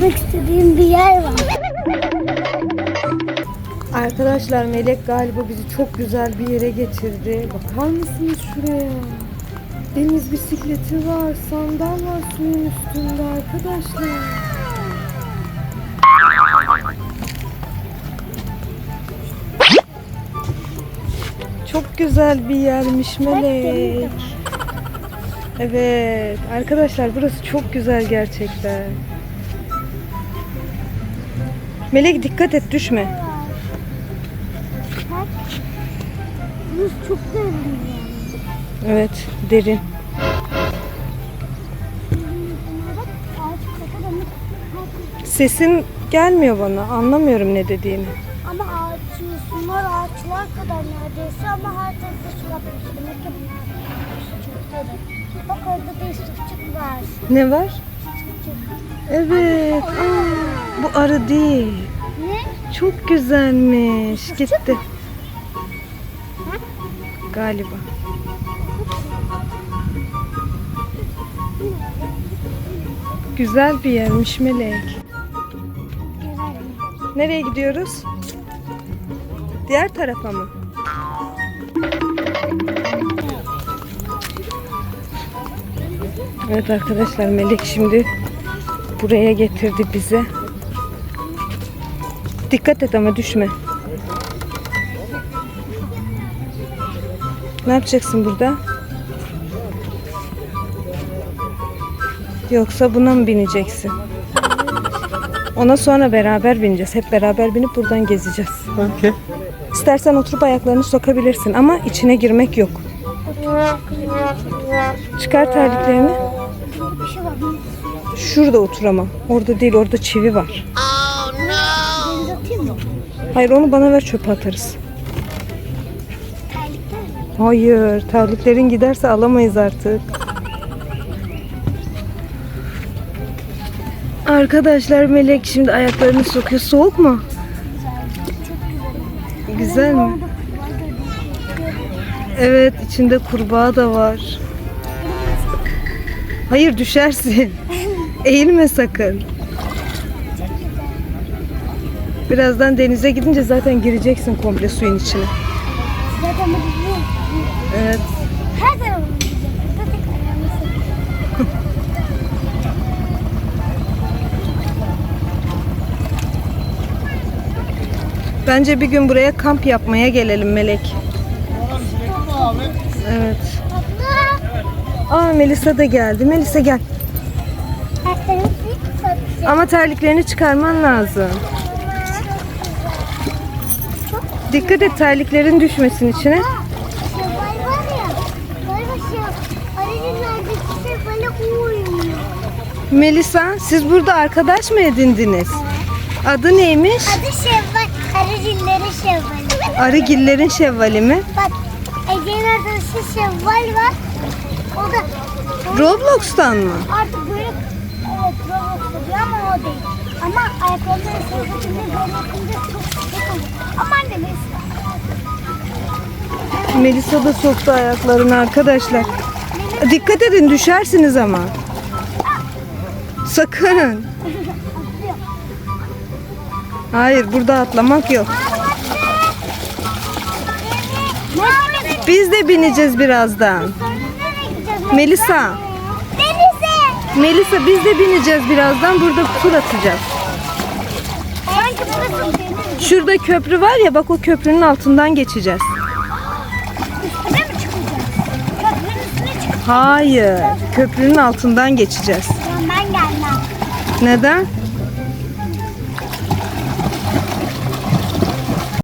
görmek istediğim bir yer var. Arkadaşlar Melek galiba bizi çok güzel bir yere getirdi. Bakar mısınız şuraya? Deniz bisikleti var, sandal var suyun üstünde arkadaşlar. Çok güzel bir yermiş Melek. Evet arkadaşlar burası çok güzel gerçekten. Melek dikkat et düşme. Çok derin. Evet derin. Sesin gelmiyor bana. Anlamıyorum ne dediğini. ama ağaç, şunlar ağaçlar kadar neredeyse ama her tarafta su yapmış. Demek ki bunlar Bak orada bir sürücük var. Ne var? Sürücük. Evet. Aa, bu arı değil. Ne? Çok güzelmiş. Gitti. Galiba. Güzel bir yermiş Melek. Nereye gidiyoruz? Diğer tarafa mı? Evet arkadaşlar Melek şimdi buraya getirdi bize. Dikkat et ama düşme. Ne yapacaksın burada? Yoksa buna mı bineceksin? Ona sonra beraber bineceğiz. Hep beraber binip buradan gezeceğiz. Okay. İstersen oturup ayaklarını sokabilirsin ama içine girmek yok. Çıkar terliklerini. Şurada otur ama. Orada değil, orada çivi var. Atayım mı? Hayır onu bana ver çöpe atarız. Hayır, terliklerin giderse alamayız artık. Arkadaşlar Melek şimdi ayaklarını sokuyor. Soğuk mu? Güzel mi? Evet, içinde kurbağa da var. Hayır düşersin. Eğilme sakın. Birazdan denize gidince zaten gireceksin komple suyun içine. Zaten. Evet. Her sokuyor. Bence bir gün buraya kamp yapmaya gelelim Melek. Evet. Aa Melisa da geldi. Melisa gel. Ama terliklerini çıkarman lazım. Dikkat et terliklerin düşmesin içine. Melisa siz burada arkadaş mı edindiniz? Adı neymiş? Adı şevval. Aracınların şevvali. Arıgillerin şevvali mi? Bak. Ece'nin arkadaşı şevval var. O da Roblox'tan mı? artık böyle evet Roblox'ta diyor ama o değil. Ama ayakkabıları böyle yapınca çok sıcak oluyor. Ama anne mesela Melisa da soktu ayaklarını arkadaşlar. Dikkat edin düşersiniz ama. Sakın. Hayır burada atlamak yok. Biz de bineceğiz birazdan. Melisa. Melisa biz de bineceğiz birazdan. Burada tur atacağız. Sanki burası deniz. Şurada köprü var ya bak o köprünün altından geçeceğiz. Üstüne mi çıkacağız? Köprünün üstüne çıkacağız. Hayır. Köprünün altından geçeceğiz. Ben gelmem. Neden?